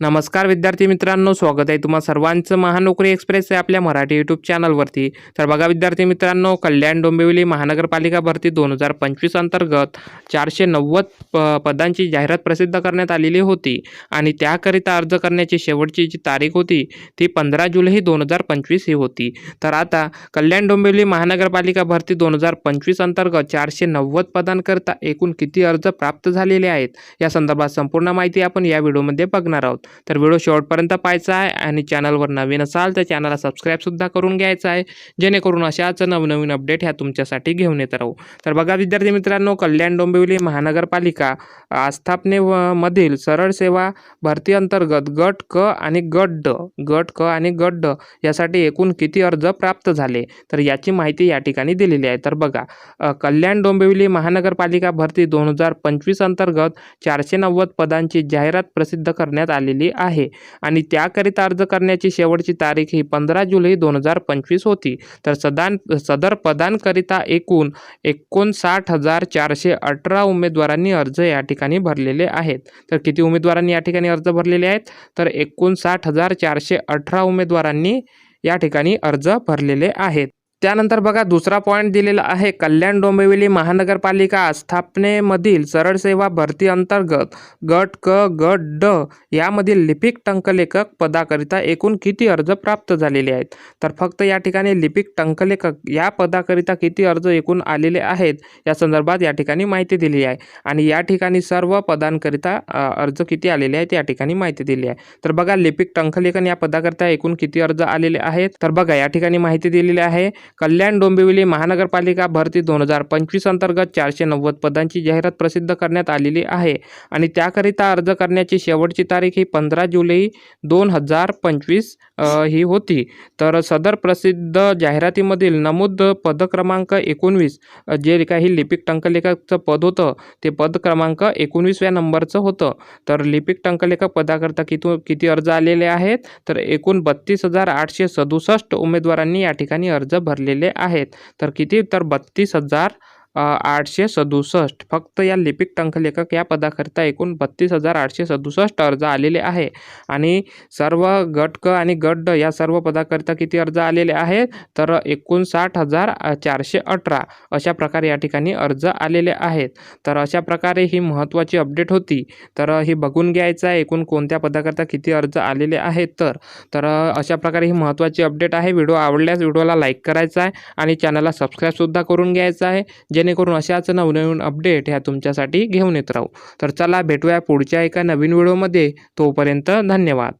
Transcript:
नमस्कार विद्यार्थी मित्रांनो स्वागत आहे तुम्हा सर्वांचं महानोकरी एक्सप्रेस आहे आपल्या मराठी यूट्यूब चॅनलवरती. तर बघा विद्यार्थी मित्रांनो कल्याण डोंबिवली महानगरपालिका भरती दोन हजार पंचवीस अंतर्गत चारशे नव्वद प पदांची जाहिरात प्रसिद्ध करण्यात आलेली होती आणि त्याकरिता अर्ज करण्याची शेवटची जी तारीख होती ती पंधरा जुलै दोन हजार पंचवीस ही होती. तर आता कल्याण डोंबिवली महानगरपालिका भरती दोन हजार पंचवीस अंतर्गत चारशे नव्वद पदांकरिता एकूण किती अर्ज प्राप्त झालेले आहेत या संदर्भात संपूर्ण माहिती आपण या व्हिडिओमध्ये बघणार आहोत. तर व्हिडिओ शेवटपर्यंत पाहायचा आहे आणि चॅनलवर नवीन असाल तर चॅनलला सबस्क्राईबसुद्धा करून घ्यायचं आहे. जेणेकरून अशाच नवनवीन अपडेट ह्या तुमच्यासाठी घेऊन येत राहू. तर बघा विद्यार्थी मित्रांनो कल्याण डोंबिवली महानगरपालिका आस्थापने मधील सरळ सेवा भरती अंतर्गत गट क आणि गट ड गट क आणि गट ड यासाठी एकूण किती अर्ज प्राप्त झाले? तर याची माहिती या ठिकाणी दिलेली आहे. तर बघा कल्याण डोंबिवली महानगरपालिका भरती दोन हजार पंचवीस अंतर्गत चारशे नव्वद पदांची जाहिरात प्रसिद्ध करण्यात आली आलेली आहे. आणि त्याकरिता अर्ज करण्याची शेवटची तारीख ही पंधरा जुलै दोन हजार पंचवीस होती. तर सदान सदर पदांकरिता एकूण एकोणसाठ हजार चारशे अठरा उमेदवारांनी अर्ज या ठिकाणी भरलेले आहेत. तर किती उमेदवारांनी या ठिकाणी अर्ज भरलेले आहेत? तर एकोणसाठ हजार चारशे अठरा उमेदवारांनी या ठिकाणी अर्ज भरलेले आहेत. त्यानंतर बघा दुसरा पॉईंट दिलेला आहे कल्याण डोंबिवली महानगरपालिका स्थापनेमधील सरळ सेवा भरती अंतर्गत गट क गट ड यामधील लिपिक टंकलेखक पदाकरिता एकूण किती अर्ज प्राप्त झालेले आहेत? तर फक्त या ठिकाणी लिपिक टंकलेखक या पदाकरिता किती अर्ज एकूण आलेले आहेत? या संदर्भात या ठिकाणी माहिती दिली आहे. आणि या ठिकाणी सर्व पदांकरिता अर्ज किती आलेले आहेत या ठिकाणी माहिती दिली आहे. तर बघा लिपिक टंकलेखन या पदाकरिता एकूण किती अर्ज आलेले आहेत? तर बघा या ठिकाणी माहिती दिलेली आहे कल्याण डोंबिवली महानगरपालिका भरती दोन हजार पंचवीस अंतर्गत चारशे नव्वद पदांची जाहिरात प्रसिद्ध करण्यात आलेली आहे आणि त्याकरिता अर्ज करण्याची शेवटची तारीख ही पंधरा जुलै दोन हजार पंचवीस ही होती. तर सदर प्रसिद्ध जाहिरातीमधील नमूद पद क्रमांक एकोणवीस जे काही लिपिक टंकलेखकचं पद होतं ते पद क्रमांक एकोणवीसव्या नंबरचं होतं. तर लिपिक टंकलेखक पदाकरता किती किती अर्ज आलेले आहेत? तर एकूण बत्तीस हजार आठशे सदुसष्ट उमेदवारांनी या ठिकाणी अर्ज भरलेले आहेत. तर किती? तर बत्तीस हजार आठशे सदुसष्ट. फक्त या लिपिक टंकलेखक या पदाकरिता एकूण बत्तीस हजार आठशे सदुसष्ट अर्ज आलेले आहे. आणि सर्व गट क आणि गट ड या सर्व पदाकरिता किती अर्ज आलेले आहेत तर एकोणसाठ हजार चारशे अठरा अशा प्रकारे या ठिकाणी अर्ज आलेले आहेत. तर अशा प्रकारे ही महत्त्वाची अपडेट होती. तर हे बघून घ्यायचं आहे एकूण कोणत्या पदाकरिता किती अर्ज आलेले आहेत तर. तर अशा प्रकारे ही महत्त्वाची अपडेट आहे. व्हिडिओ आवडल्यास व्हिडिओला लाईक करायचा आहे आणि चॅनलला सबस्क्राईबसुद्धा करून घ्यायचं आहे. जे जेणेकरून अशाच नवनवीन अपडेट ह्या तुमच्यासाठी घेऊन येत राहू. तर चला भेटूया पुढच्या एका नवीन व्हिडिओमध्ये तोपर्यंत धन्यवाद.